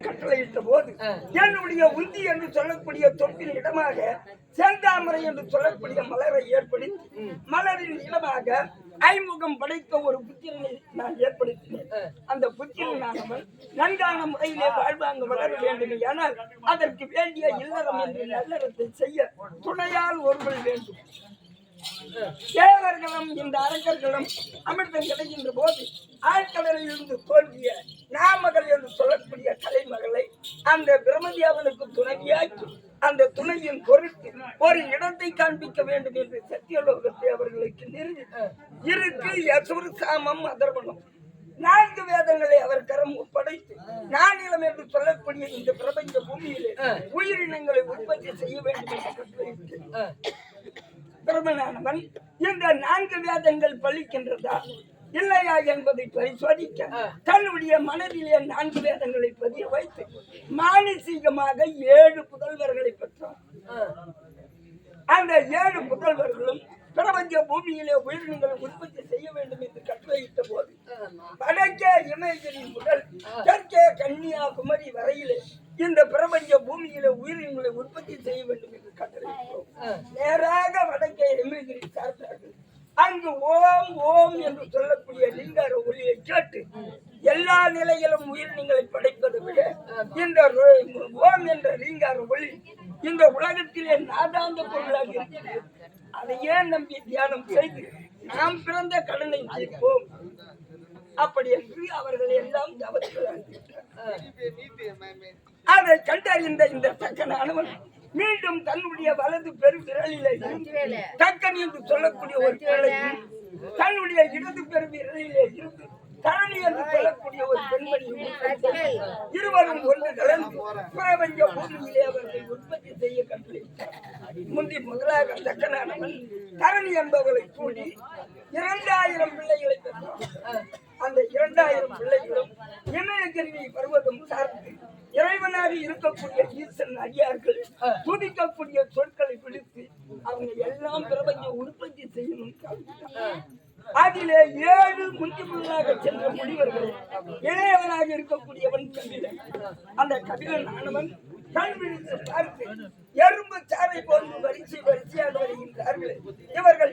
கட்டளையிட்ட போது என்னுடைய உந்தி என்று சொல்லக்கூடிய தொட்டின் இடமாக செந்தாமரை என்று சொல்லக்கூடிய மலரை ஏற்படுத்தி மலரின் இடமாக ஐமுகம் படைத்த ஒரு புத்திரனை நான் ஏற்படுத்தினேன். அந்த புத்திரனானவன் நன்கான முறையிலே வாழ்வாங்க வளர வேண்டும் ஆனால் அதற்கு வேண்டிய இல்லறம் என்று நல்லறத்தை செய்ய துணையால் ஒருவள் வேண்டும். தேவர்களும் இந்த அரக்கர்களும் அமிர்தம் கிடைக்கின்ற போது ஆழ்கடலில் இருந்து தோன்றிய நாமகள் என்று கலைமகளை அந்த பிரம்மதேவனுக்கு துணைவியாக்கி அந்த துணையின் பொருட்டு ஒரு இடத்தை காண்பிக்க வேண்டும் என்று சத்தியலோகத்தை அவர்களுக்கு நிறுவி இருக்கு யசுர் சாமம் அதர்வனம் நான்கு வேதங்களை அவர் கரம் படைத்து நானிலம் என்று சொல்லக்கூடிய இந்த பிரபஞ்ச பூமியிலே உயிரினங்களை உற்பத்தி செய்ய வேண்டும் என்று பிரபலமானவன் இந்த நான்கு வேதங்கள் பலிக்கின்றதா இல்லையா என்பதை பரிசோதிக்க தன்னுடைய மனதிலே நான்கு வேதங்களை பதிய வைத்து மானசீகமாக ஏழு புதல்வர்களை பெற்றார் அந்த ஏழு புதல்வர்களும் பிரபஞ்ச பூமியிலே உயிரினங்களை உற்பத்தி செய்ய வேண்டும் என்று கட்டளையிட்ட போது வடக்கே இமயகிரி முதல் தெற்கே கன்னியாகுமரி வரையிலே இந்த பிரபஞ்ச பூமியிலே உயிரினங்களை உற்பத்தி செய்ய வேண்டும் என்று கட்டளையிட்டோம். நேராக வடக்கே இமயகிரி சார்ந்தார்கள். அங்கு ஓம் ஓம் என்று சொல்லக்கூடிய லிங்கார ஒளியை கேட்டு எல்லா நிலையிலும் உயிரினங்களை படைப்பதை விட இந்த ஓம் என்ற லிங்கார ஒளி இந்த உலகத்திலே நாதாந்த பொருளாக இருக்கிறது. அதையே நம்பி தியானம் செய்து நாம் பிறந்த கடனை தீர்ப்போம் அப்படி என்று அவர்கள் எல்லாம் தவத்தில் அதை கண்டறிந்த இந்த தக்கனானவன் மீண்டும் தன்னுடைய வலது பெரு விரலிலே இருந்து தக்கன் என்று சொல்லக்கூடிய ஒரு பிள்ளையும் தன்னுடைய இடது பெரு விரலிலே இருந்து தரணி என்று சொல்லக்கூடிய ஒரு பெண்மணியும் இருவரும் ஒன்று கலந்து பிரபஞ்ச பூமியிலே அவர்களை உற்பத்தி செய்ய கட்டளையிட்டார் முந்தி முதலாக தக்கனானவன் தரணி என்பவர்களை கூடி இரண்டாயிரம் பிள்ளைகளை பெற்றார் அந்த இரண்டாயிரம் பிள்ளைகளும் இமயகிரி சார்ந்து மாதிரி இருக்கக்கூடிய ஈசன் அடியார்கள் துடிக்கக்கூடிய சொற்களை பிடித்து அவங்க எல்லாம் பிரபஞ்ச உற்பத்தி செய்யணும். அதிலே ஏழு முந்திமுள்ளாக சென்ற முனிவர்கள் இளையவனாக இருக்கக்கூடியவன் கபிலன். அந்த கபிலன் ஆனவன் கண் விழித்து பார்த்து எறும்பு சாறை போன்று வரிசை வரிசையாக வருகின்றார்கள். இவர்கள்